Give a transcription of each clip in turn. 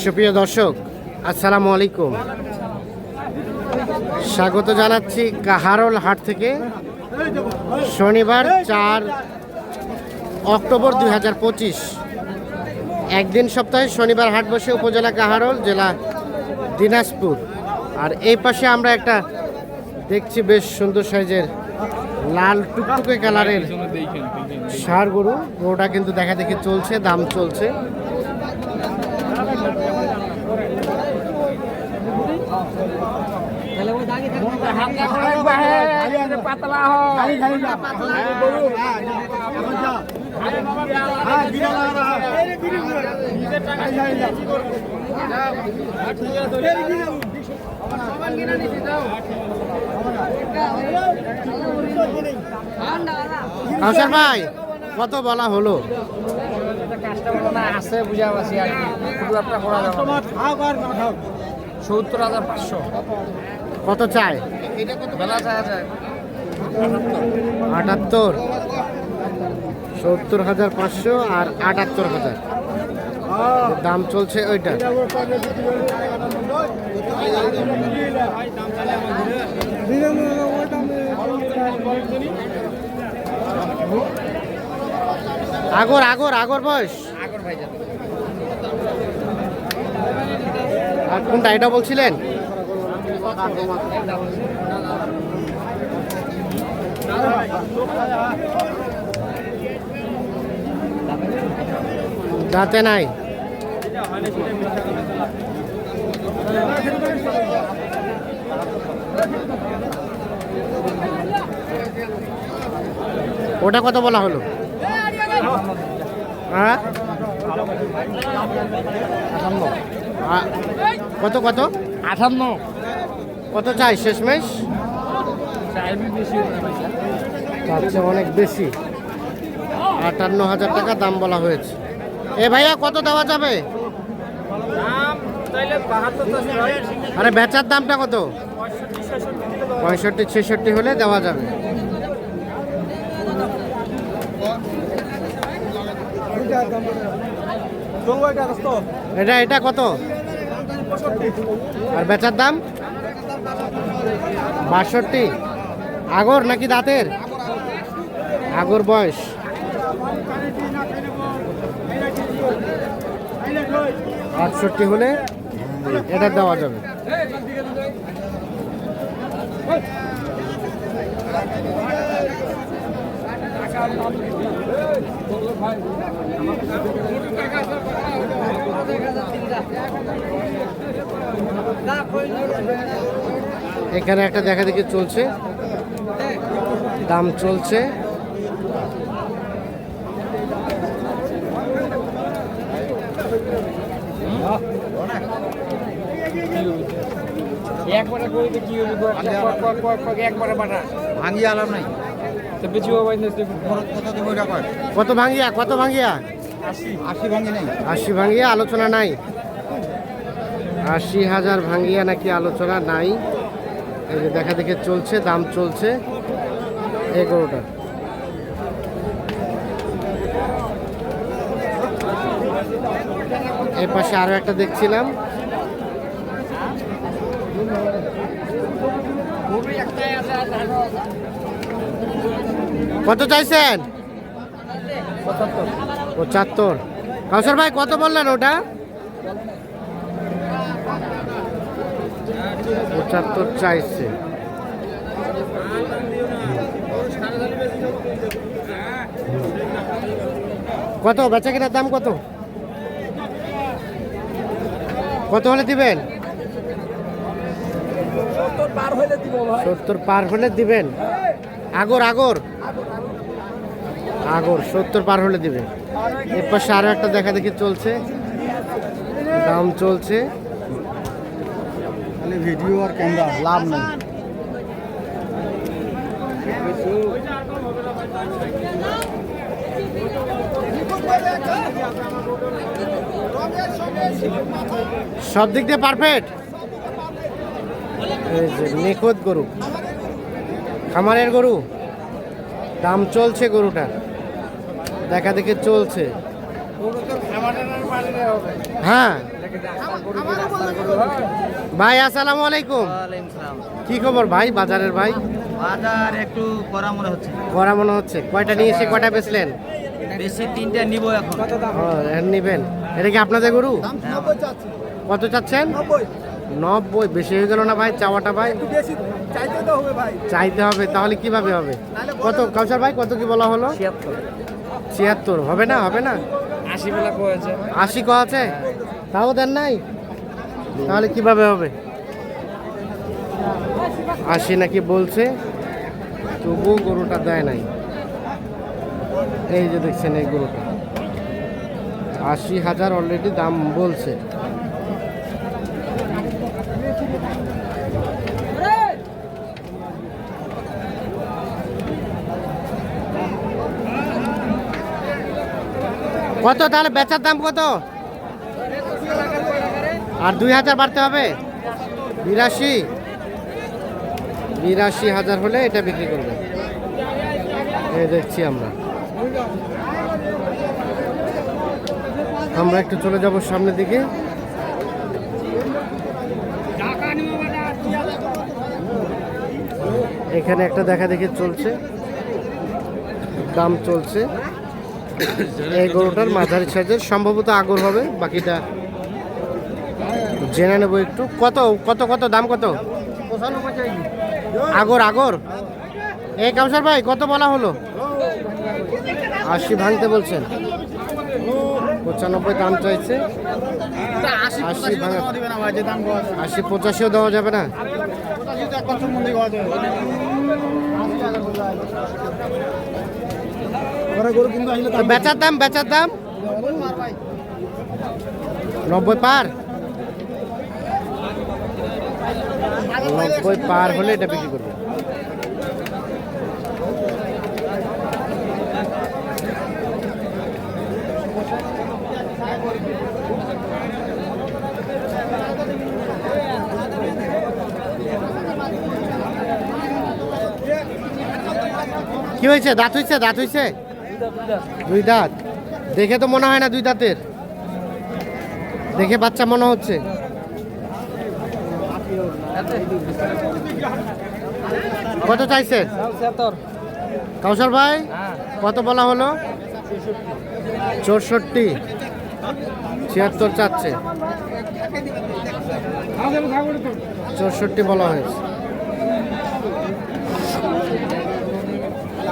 সুপ্রিয় দর্শক, আসসালামু আলাইকুম। স্বাগত জানাচ্ছি কাহারল হাট থেকে। শনিবার চার অক্টোবর দুই হাজার পঁচিশ। একদিন সপ্তাহে শনিবার হাট বসে উপজেলা কাহারল, জেলা দিনাজপুর। আর এই পাশে আমরা একটা দেখছি বেশ সুন্দর সাইজের লাল টুকটুকে কালারের ষাড় গরু গরুটা কিন্তু দেখা দেখি চলছে, দাম চলছে। কাউসার ভাই কত বলা হলো? আছে বুঝা পাচ্ছি আর কি। খুব একটা করা যাবে সত্তর হাজার পাঁচশো। কত যায় আটাত্তর। সত্তর হাজার পাঁচশো আর আটাত্তর হাজার। দাম চলছে ওইটা। আগর আগর আগর বয়স। আর কোনটা, এটা বলছিলেন? দাঁতে নাই। ওটা কত বলা হলো? হ্যাঁ? কত কত? আঠান্ন কত চাই শেষমেশ? চাচ্ছে অনেক বেশি। আটান্ন হাজার টাকা দাম বলা হয়েছে। এ ভাইয়া, কত দেওয়া যাবে? আরে বেচার দামটা কত? পঁয়ষট্টি, ছেষট্টি হলে দেওয়া যাবে। এটা এটা কত? আর বেচার দাম? বাষট্টি। আগর নাকি দাঁতের? আগর বয়স। আটষট্টি হলে এটা দেওয়া যাবে। এখানে একটা দেখা দেখি চলছে। দাম চলছে। একবারে করিতে কি হইব একবারে বাটা। ভাঙি আলাম নাই। তো বেশি কত কয়? কত ভাঙ্গিয়া কত ভাঙ্গিয়া আশি ভাঙি নাই। আশি ভাঙ্গিয়া আলোচনা নাই। আশি হাজার ভাঙ্গিয়া নাকি আলোচনা নাই। এই যে দেখা দেখে চলছে, দাম চলছে এগারোটা। এর পাশে আরও একটা দেখছিলাম। কত চাইছেন? পঁচাত্তর। কাউসার ভাই, কত বললেন ওটা? পঁচাত্তর চাইছে। কত? বেচা কেনার দাম কত? কত হলে দিবেন? সত্তর পার হলে দিবেন? আগর আগর। আগর সত্তর পার হলে দিবেন। এর পাশে আরও একটা দেখা দেখি চলছে। দাম চলছে। ভিডিও আর ক্যামেরা, লাভ নাই। সব দিক দিয়ে পারফেক্ট নিখুঁত গরু। খামারের গরু। দাম চলছে গরুটার। দেখা দেখে চলছে। হ্যাঁ। ভাই আসসালামু আলাইকুম। কি খবর ভাই বাজারের ভাই? বাজার একটু করা মনে হচ্ছে। করা মনে হচ্ছে। কয়টা নিয়ে এসে কয়টা বেচলেন? বেশি তিনটে নিব এখন। নিবেন। এটা কি আপনাদের গরু? কত চাচ্ছেন? নব্বই। বেশি হয়ে গেল না ভাই চাওয়াটা ভাই? চাইতে হবে তাহলে কীভাবে হবে? কত কাউসার ভাই কত কি বলা হলো? ছিয়াত্তর। হবে না হবে না? আশি ক আছে তাও দেন নাই? তাহলে কীভাবে হবে? আশি নাকি বলছে? তবু গরুটা দেয় নাই। এই যে দেখছেন এই গরুটা। আশি হাজার অলরেডি দাম বলছে। কত তাহলে বেচার দাম কত? আর দুই হাজার বাড়তে হবে? বিরাশি। বিরাশি হাজার হলে এটা বিক্রি করবে। দেখছি আমরা। আমরা একটু চলে যাব সামনের দিকে। এখানে একটা দেখা দেখি চলছে। দাম চলছে। এই গরুটার মাঝারি সাইজের, সম্ভবত আগর হবে, বাকিটা জেনে নেব একটু। কত কত কত, দাম কত? আগর আগর। এই কাউসার ভাই, কত বলা হলো? আশি ভাঙতে বলছেন। পঁচানব্বই দাম চাইছে। আশি ভাঙা আশি পঁচাশিও দেওয়া যাবে না? বেচার দাম বেচার দাম। নব্বই পার। নব্বই পার হলে এটা বিক্রি করবে। কি হয়েছে? দাঁত হয়েছে? দাঁত হয়েছে? দুই দাঁত। দেখে তো মনে হয় না দুই দাঁতের। দেখে বাচ্চা মনে হচ্ছে। কত চাইছে? কাউসার ভাই, কত বলা হলো? চৌষট্টি। ছিয়াত্তর চাচ্ছে। চৌষট্টি বলা হয়েছে।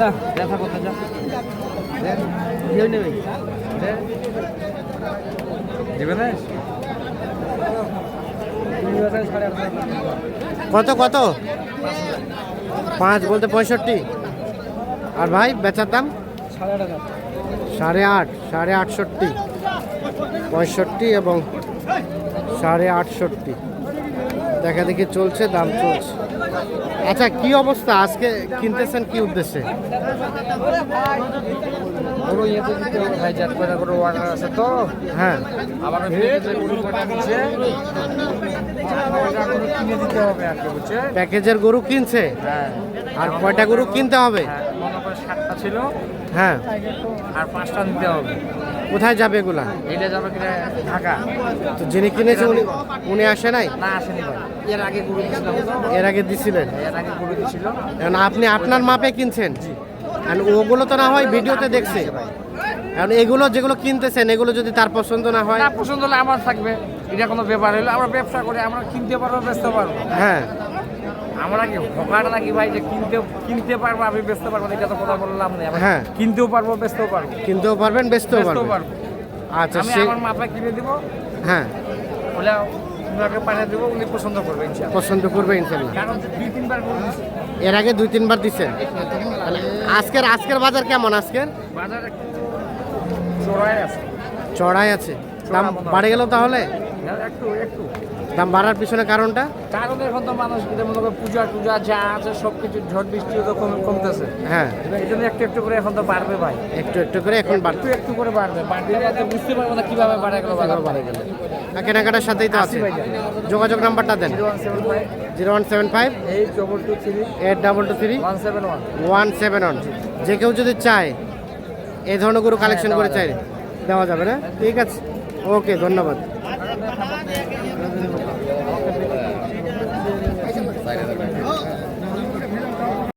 না দেখা করতে যা। নেবে কত কত? পাঁচ বলতে পঁয়ষট্টি। আর ভাই বেচার দাম? সাড়ে আট সাড়ে আটষট্টি। পঁয়ষট্টি এবং সাড়ে আটষট্টি। দেখা দেখি চলছে দাম চলছে। আচ্ছা কি অবস্থা? আজকে কিনতেছেন কি উদ্দেশ্যে? গরু ইয়েতে দিতে হবে ভাই চার করে অর্ডার আছে তো। হ্যাঁ। কিনে দিতে হবে আর কি বুঝছে? প্যাকেজের গরু কিনছে? হ্যাঁ। আর কয়টা গরু কিনতে হবে? হ্যাঁ, মনে করে সাতটা ছিল। হ্যাঁ। আর পাঁচটা নিতে হবে। কোথায় যাবে এগুলা? এটা যাবে কিনা ঢাকা। তো যিনি কিনেছে উনি উনি আসে নাই? না আসেনি ভাই। এর আগে গরু দিয়েছিলাম এর আগে দিছিলেন? এর আগে গরু দিয়েছিল এখন আপনি আপনার মাপে কিনছেন? আর ওগুলো তো না হয় ভিডিওতে দেখছে। এখন এগুলো যেগুলো কিনতেছেন এগুলো যদি তার পছন্দ না হয় না পছন্দ হলে আমার থাকবে। এটা কোনো ব্যাপার হলো আমরা ব্যবসা করি আমরা কিনতে পারব বেচতে পারব। হ্যাঁ। আমরা কি ভোকাটা নাকি ভাই যে কিনতে কিনতে পারব আমি বেচতে পারব এটা তো কথা বললাম না। হ্যাঁ। কিনতেও পারব বেচতেও পারব। কিনতেও পারবেন বেচতেও পারব। আচ্ছা আমি সে আমার মাপা কিনে দিব। হ্যাঁ। ওলা ওনাকে পাঠিয়ে দেবো উনি পছন্দ করবে ইনশাআল্লাহ। পছন্দ করবে ইনশাল্লাহ কারণ দুই তিনবার এর আগে দুই তিনবার দিচ্ছেন আজকের আজকের বাজার কেমন আজকের? বাজারে চড়াই আছে। চড়াই আছে। দাম বাড়ে গেল তাহলে? একটু একটু। দাম বাড়ার পিছনে কারণটা? কারণ এখন তো মানুষ যেমন ধরো পূজা টুজা যা আছে সব কিছু ঝড় বৃষ্টি তো কমতেছে। হ্যাঁ। এই জন্য একটু একটু করে এখন তো বাড়বে ভাই। একটু একটু করে এখন বাড়তে একটু একটু করে বাড়বে। বাড়বে আমরা বুঝতে পারব না কীভাবে বাড়ে গেল বাজার বাড়ে গেল। কেনাকাটার সাথেই তো আছে। যোগাযোগ নাম্বারটা দেন। Zero one seven five. Zero one seven five. Eight double two three. Eight double two three. One seven one. One seven one. যে কেউ যদি চায় এই ধরনের গরু কালেকশন করে চাই। দেওয়া যাবে না? ঠিক আছে। ওকে ধন্যবাদ।